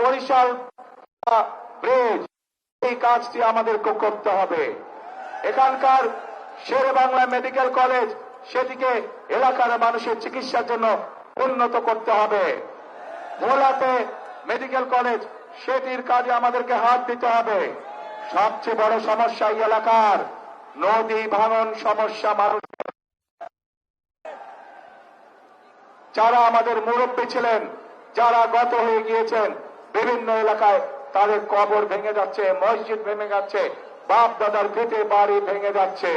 Barishal bridge, এই কাজটি আমাদেরকে করতে হবে। এখানকার শের বাংলা মেডিকেল কলেজ, সেটিকে এলাকার মানুষের চিকিৎসার জন্য উন্নত করতে হবে। ভোলাতে মেডিকেল কলেজ, সেটির কাজে আমাদেরকে হাত দিতে হবে। সবচেয়ে বড় সমস্যা এই এলাকার, নদী ভাঙন সমস্যা মানুষ যারা আমাদের মুরব্বী ছিলেন, যারা গত হয়ে গিয়েছেন বিভিন্ন এলাকায় তাদের কবর ভেঙে যাচ্ছে, মসজিদ ভেঙে যাচ্ছে বাপ দাদার ভিটে বাড়ি ভেঙে যাচ্ছে।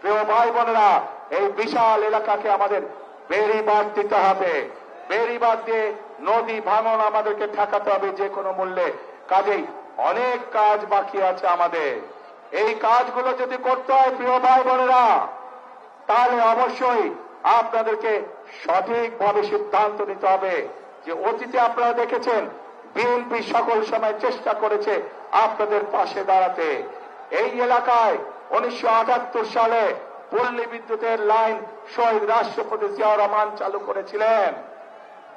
প্রিয় ভাই বোনেরা, এই বিশাল এলাকাকে আমাদের বেড়িবাদ দিতে হবে। বেড়িবাদ দিয়ে নদী ভাঙন আমাদেরকে ঠেকাতে হবে যে কোনো মূল্যে। কাজেই অনেক কাজ বাকি আছে আমাদের। এই কাজগুলো যদি করতে হয়, প্রিয় ভাই বোনেরা, তাহলে অবশ্যই আপনাদেরকে সঠিকভাবে সিদ্ধান্ত নিতে হবে। যে অতীতে আপনারা দেখেছেন বিএনপি সকল সময় চেষ্টা করেছে আপনাদের পাশে দাঁড়াতে। এই এলাকায় উনিশশো আটাত্তর সালে পল্লী বিদ্যুতের লাইন শহীদ রাষ্ট্রপতি জিয়াউর রহমান চালু করেছিলেন।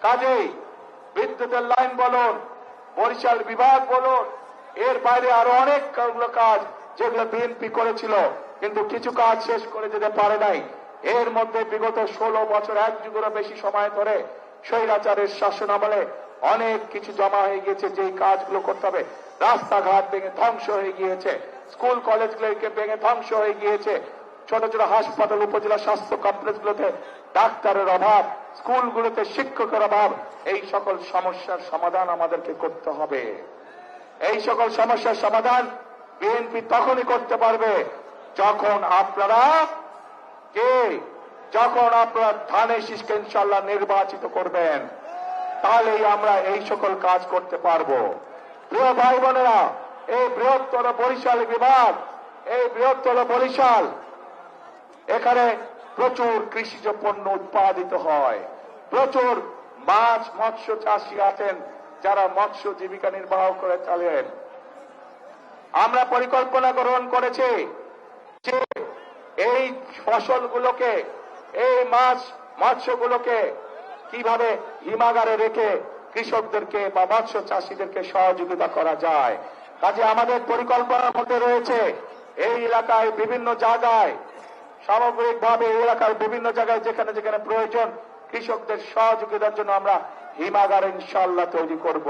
কাজেই বিদ্যুতের লাইন বলুন, বরিশাল বিভাগ বলুন, এর বাইরে আরও অনেক কাজ যেগুলো বিএনপি করেছিল, কিন্তু কিছু কাজ শেষ করে যেতে পারে নাই। এর মধ্যে বিগত ষোলো বছর এক যুগেরও বেশি সময় ধরে স্বৈরাচারের শাসন আমলে অনেক কিছু জমা হয়ে গিয়েছে, যেই কাজগুলো করতে হবে। রাস্তাঘাট ভেঙে ধ্বংস হয়ে গিয়েছে। স্কুল, কলেজগুলোকে ভেঙে ধ্বংস হয়ে গিয়েছে। ছোট ছোট হাসপাতাল, উপজেলা স্বাস্থ্য কমপ্লেক্সগুলোতে ডাক্তারের অভাব, স্কুলগুলোতে শিক্ষকের অভাব, এই সকল সমস্যার সমাধান আমাদেরকে করতে হবে। এই সকল সমস্যার সমাধান বিএনপি তখনই করতে পারবে যখন আপনারা কে? যখন আপনারা ধানের শীষকে ইনশাল্লাহ নির্বাচিত করবেন। তাহলেই আমরা এই সকল কাজ করতে পারব। প্রিয় ভাই বোনেরা এই বৃহত্তর বরিশাল বিভাগ, এই বৃহত্তর বরিশাল, এখানে প্রচুর কৃষিজ পণ্য উৎপাদিত হয়। প্রচুর মাছ, মৎস্য চাষী আছেন, যারা মৎস্য জীবিকা নির্বাহ করে চলেন। আমরা পরিকল্পনা গ্রহণ করেছি যে এই ফসলগুলোকে, এই মাছ, মৎস্যগুলোকে কীভাবে হিমাগারে রেখে কৃষকদেরকে বা মৎস্য চাষিদেরকে সহযোগিতা করা যায়? কাজে আমাদের পরিকল্পনার মধ্যে রয়েছে, এই এলাকায় বিভিন্ন জায়গায়, সামগ্রিকভাবে এই এলাকার বিভিন্ন জায়গায় যেখানে যেখানে প্রয়োজন, কৃষকদের সহযোগিতার জন্য আমরা হিমাগার ইনশাল্লাহ তৈরি করব।